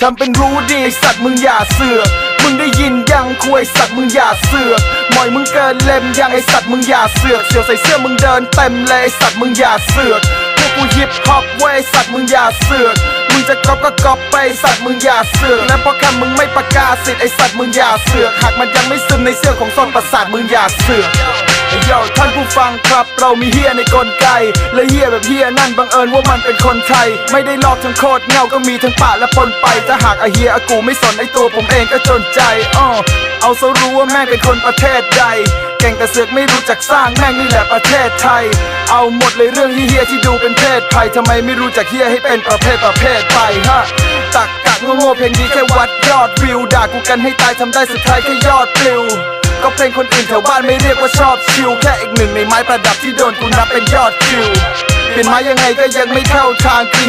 ทำเป็นรู้ดีสัตว์มึงอย่าเสือกมึงได้ยินยังคุยสัตว์มึงอย่าเสือกหมอยมึงเกินเล่มยังไอสัตว์มึงอย่าเสือกเสียวใส่เสื้อมึงเดินเต็มเลยสัตว์มึงอย่าเสือกพวกกูฮิปฮอปเว้ยสัตว์มึงอย่าเสือกมึงจะก๊อปก็ก๊อปไปสัตว์มึงอย่าเสือกและเพราะคำมึงไม่ประกาศสิทธิ์ไอสัตว์มึงอย่าเสือกหากมันยังไม่ซึมในเสื้อของส้นประสาทมึงอย่าเสือก โยท่านผู้ฟังครับ เรามีเฮียในกลไก และเฮียแบบเฮียนั่นบังเอิญว่ามันเป็นคนไทย ไม่ได้ลอกทั้งโคตรเงาก็มีทั้งป่าและปนไปถ้าหากอเฮียอากูไม่สนไอตัวผมเองก็จนใจอ้อเอาซะรู้ว่าแม่งเป็นคนประเทศใดเก่งแต่เสือกไม่รู้จักสร้างแม่งนี่แหละประเทศไทย เอาหมดเลยเรื่องเฮียที่ดูเป็นเพศภัยทำไมไม่รู้จักเฮียให้เป็นประเภทประเภทไปฮะตักกะโง่ๆเพลงนี้แค่วัดยอดวิวด่ากูกันให้ตายทำได้สุดท้ายแค่ยอดปลิว ก็เพลงคนอื่นแถวบ้านไม่เรียกว่าชอบชิว แค่อีกหนึ่งในไม้ประดับที่โดนกูนับเป็นยอดคิว เป็นไม้ยังไงก็ยังไม่เข้าทางกิน